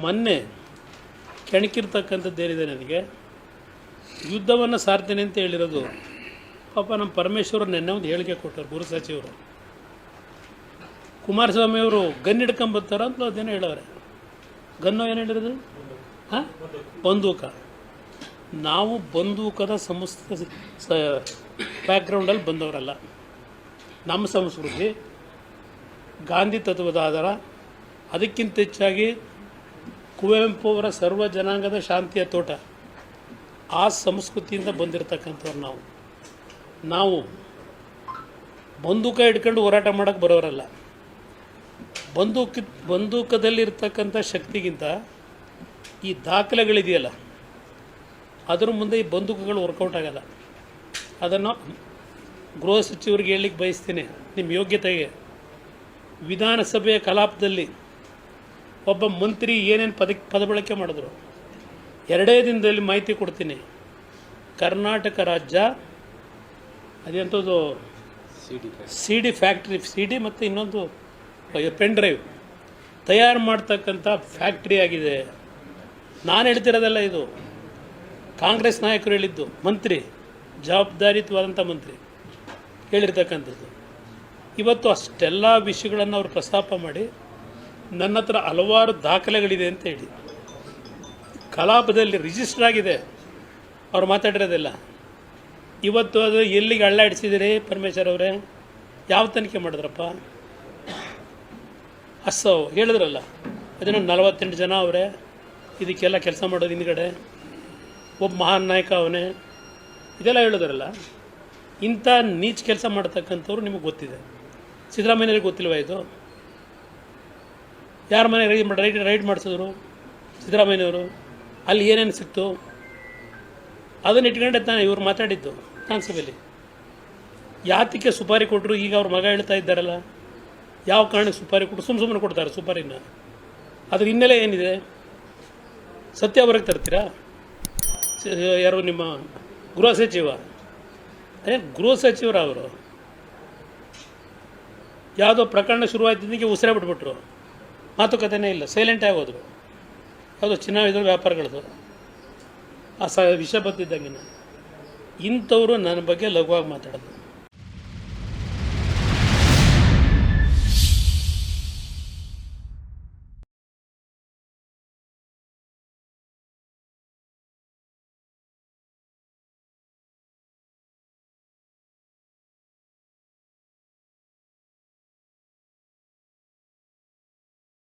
ಮೊನ್ನೆ ಕೆಣಕಿರ್ತಕ್ಕಂಥದ್ದು ಏನಿದೆ ನನಗೆ? ಯುದ್ಧವನ್ನು ಸಾರ್ತೀನಿ ಅಂತ ಹೇಳಿರೋದು. ಪಾಪ ನಮ್ಮ ಪರಮೇಶ್ವರ ನಿನ್ನೆ ಒಂದು ಹೇಳಿಕೆ ಕೊಟ್ಟರು ಗೃಹ ಸಚಿವರು. ಕುಮಾರಸ್ವಾಮಿ ಅವರು ಗನ್ ಹಿಡ್ಕೊಂಬರ್ತಾರ ಅಂತ ಅದೇನೋ ಹೇಳವ್ರೆ. ಗನ್ನು ಏನು ಹೇಳಿರೋದು? ಹಾಂ? ಬಂದೂಕ. ನಾವು ಬಂದೂಕದ ಸಂಸ್ಥ ಸ ಬ್ಯಾಕ್ಗ್ರೌಂಡಲ್ಲಿ ಬಂದವರಲ್ಲ. ನಮ್ಮ ಸಂಸ್ಕೃತಿ, ಗಾಂಧಿ ತತ್ವದ ಆಧಾರ. ಅದಕ್ಕಿಂತ ಹೆಚ್ಚಾಗಿ ಕುವೆಂಪು ಅವರ ಸರ್ವ ಜನಾಂಗದ ಶಾಂತಿಯ ತೋಟ. ಆ ಸಂಸ್ಕೃತಿಯಿಂದ ಬಂದಿರತಕ್ಕಂಥವ್ರು ನಾವು. ನಾವು ಬಂದೂಕ ಇಟ್ಕೊಂಡು ಹೋರಾಟ ಮಾಡೋಕ್ಕೆ ಬರೋರಲ್ಲ. ಬಂದೂಕ, ಬಂದೂಕದಲ್ಲಿರ್ತಕ್ಕಂಥ ಶಕ್ತಿಗಿಂತ ಈ ದಾಖಲೆಗಳಿದೆಯಲ್ಲ, ಅದ್ರ ಮುಂದೆ ಈ ಬಂದೂಕಗಳು ವರ್ಕೌಟ್ ಆಗಲ್ಲ. ಅದನ್ನು ಗೃಹ ಸಚಿವರಿಗೆ ಹೇಳಲಿಕ್ಕೆ ಬಯಸ್ತೀನಿ. ನಿಮ್ಮ ಯೋಗ್ಯತೆಗೆ. ವಿಧಾನಸಭೆಯ ಕಲಾಪದಲ್ಲಿ ಒಬ್ಬ ಮಂತ್ರಿ ಏನೇನು ಪದ ಪದ ಬಳಕೆ ಮಾಡಿದ್ರು? ಎರಡೇ ದಿನದಲ್ಲಿ ಮಾಹಿತಿ ಕೊಡ್ತೀನಿ. ಕರ್ನಾಟಕ ರಾಜ್ಯ ಅದೆಂಥದ್ದು C D factory C D ಮತ್ತು ಇನ್ನೊಂದು ಪೆನ್ ಡ್ರೈವ್ ತಯಾರು ಮಾಡ್ತಕ್ಕಂಥ ಫ್ಯಾಕ್ಟ್ರಿ ಆಗಿದೆ. ನಾನು ಹೇಳ್ತಿರೋದಲ್ಲ ಇದು. ಕಾಂಗ್ರೆಸ್ ನಾಯಕರು ಹೇಳಿದ್ದು ಮಂತ್ರಿ ಜವಾಬ್ದಾರಿತ್ವಾದಂಥ ಮಂತ್ರಿ ಹೇಳಿರ್ತಕ್ಕಂಥದ್ದು. ಇವತ್ತು ಅಷ್ಟೆಲ್ಲ ವಿಷಯಗಳನ್ನು ಅವರು ಪ್ರಸ್ತಾಪ ಮಾಡಿ ನನ್ನ ಹತ್ರ ಹಲವಾರು ದಾಖಲೆಗಳಿದೆ ಅಂತ ಹೇಳಿ. ಕಲಾಪದಲ್ಲಿ ರಿಜಿಸ್ಟರ್ ಆಗಿದೆ. ಅವ್ರು ಮಾತಾಡಿರೋದಿಲ್ಲ. ಇವತ್ತು ಅದು ಎಲ್ಲಿಗೆ ಅಳ್ಳಾಡಿಸಿದಿರಿ ಪರಮೇಶ್ವರ್ ಅವರೇ? ಯಾವ ತನಿಖೆ ಮಾಡಿದ್ರಪ್ಪ? ಅಸ್ಸೋ, ಹೇಳಿದ್ರಲ್ಲ. ಅದನ್ನು ನಲವತ್ತೆಂಟು ಜನ ಅವರೇ. ಇದಕ್ಕೆಲ್ಲ ಕೆಲಸ ಮಾಡೋದು ಹಿಂದ್ಗಡೆ. ಒಬ್ಬ ಮಹಾನ್ ನಾಯಕ ಅವನೇ. ಇದೆಲ್ಲ ಹೇಳಿದ್ರಲ್ಲ. ಇಂಥ ನೀಚ್ ಕೆಲಸ ಮಾಡ್ತಕ್ಕಂಥವ್ರು ನಿಮಗೆ ಗೊತ್ತಿದೆ. ಸಿದ್ದರಾಮಯ್ಯನವ್ರಿಗೆ ಗೊತ್ತಿಲ್ವಾ ಇದು? ಯಾರ ಮನೆ ರೈಡ್ ರೈಡ್ ರೈಡ್ ಮಾಡಿಸಿದ್ರು? ಸಿದ್ದರಾಮಯ್ಯನವರು? ಅಲ್ಲಿ ಏನೇನು ಸಿಕ್ತು? ಅದನ್ನು ಇಟ್ಕೊಂಡೆ ತಾನೆ ಇವರು ಮಾತಾಡಿದ್ದು ವಿಧಾನಸಭೆಯಲ್ಲಿ. ಯಾತಕ್ಕೆ ಸುಪಾರಿ ಕೊಟ್ಟರು ಈಗ ಅವ್ರ ಮಗ ಹೇಳ್ತಾ ಇದ್ದಾರಲ್ಲ. ಯಾವ ಕಾರಣಕ್ಕೆ ಸುಪಾರಿ ಕೊಟ್ಟು ಸುಮ್ಮ ಸುಮ್ಮನೆ ಕೊಡ್ತಾರೆ ಸುಪಾರಿನ. ಅದ್ರ ಹಿನ್ನೆಲೆ ಏನಿದೆ? ಸತ್ಯ ಹೊರಗೆ ತರ್ತೀರಾ? ಯಾರು ನಿಮ್ಮ ಗೃಹ ಸಚಿವ? ಅದೇ ಗೃಹ ಸಚಿವರು ಅವರು ಯಾವುದೋ ಪ್ರಕರಣ ಶುರುವಾಯ್ತಿದ್ದಕ್ಕೆ ಉಸಿರೇ ಬಿಟ್ಬಿಟ್ರು ಮಾತುಕತೆನೇ ಇಲ್ಲ. ಸೈಲೆಂಟ್ ಹೋದರು. ಹೌದು ಚಿನ್ನ ಇದ್ರ ವ್ಯಾಪಾರಗಳದು. ಆ ಸ ವಿಷ ಬಂದಿದ್ದಂಗೆ. ಇಂಥವರು ನನ್ನ ಬಗ್ಗೆ ಲಘುವಾಗಿ ಮಾತಾಡೋದು.